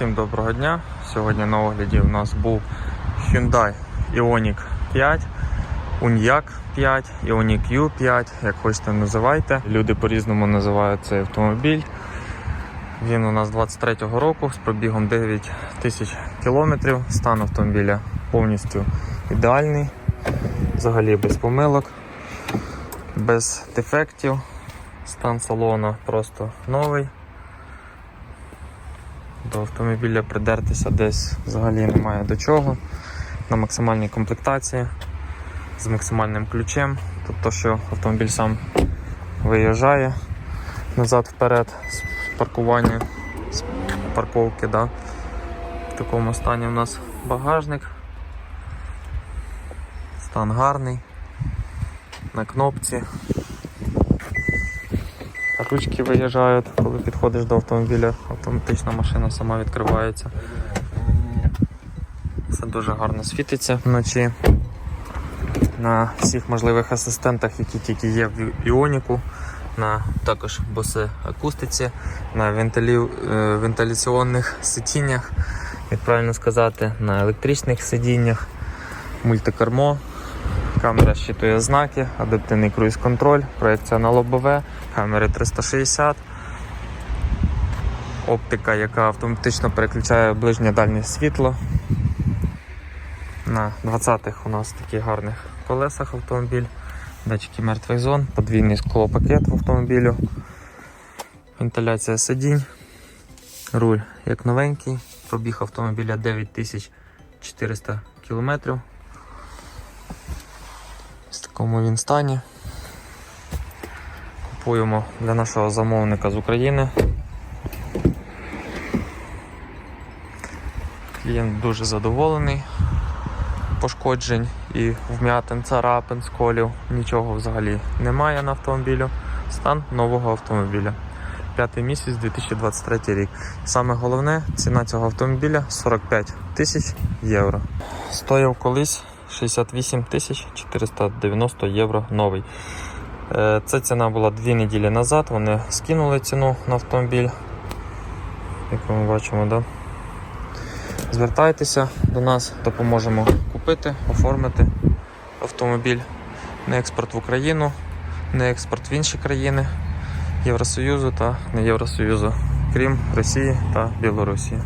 Всім доброго дня. Сьогодні на огляді у нас був Hyundai Ioniq 5, Uniac 5, Ioniq U5, як хочете називайте. Люди по-різному називають цей автомобіль. Він у нас 23-го року з пробігом 9 тисяч кілометрів. Стан автомобіля повністю ідеальний, взагалі без помилок, без дефектів. Стан салону просто новий. До автомобіля придертися десь взагалі немає до чого. На максимальній комплектації з максимальним ключем. Тобто, що автомобіль сам виїжджає назад-вперед з паркування, з парковки. Да. В такому стані у нас багажник. Стан гарний. На кнопці. Ручки виїжджають, коли підходиш до автомобіля, автоматична машина сама відкривається. Все дуже гарно світиться вночі. На всіх можливих асистентах, які тільки є в Іоніку, на також босе акустиці, на вентилі... е, вентиляційних сидіннях, як правильно сказати, на електричних сидіннях, мультикермо. Камера щитує знаки, адаптивний круїз-контроль, проекція на лобове, камери 360, оптика, яка автоматично переключає ближнє дальнє світло. На 20-х у нас таких гарних колесах автомобіль, датчики мертвих зон, подвійний склопакет в автомобілю, вентиляція сидінь, руль як новенький, пробіг автомобіля 9400 км. В такому він стані. Купуємо для нашого замовника з України. Клієнт дуже задоволений. Пошкоджень і вм'ятин, царапин, сколів, нічого взагалі немає на автомобілю. Стан нового автомобіля. П'ятий місяць 2023 рік. Саме головне, ціна цього автомобіля 45 тисяч євро. Стояв колись 68 тисяч 490 євро новий. Е, Ця ціна була дві неділі назад. Вони скинули ціну на автомобіль. Як ми бачимо, да? звертайтеся до нас, допоможемо купити, оформити автомобіль на експорт в Україну, на експорт в інші країни Євросоюзу та не Євросоюзу, крім Росії та Білорусі.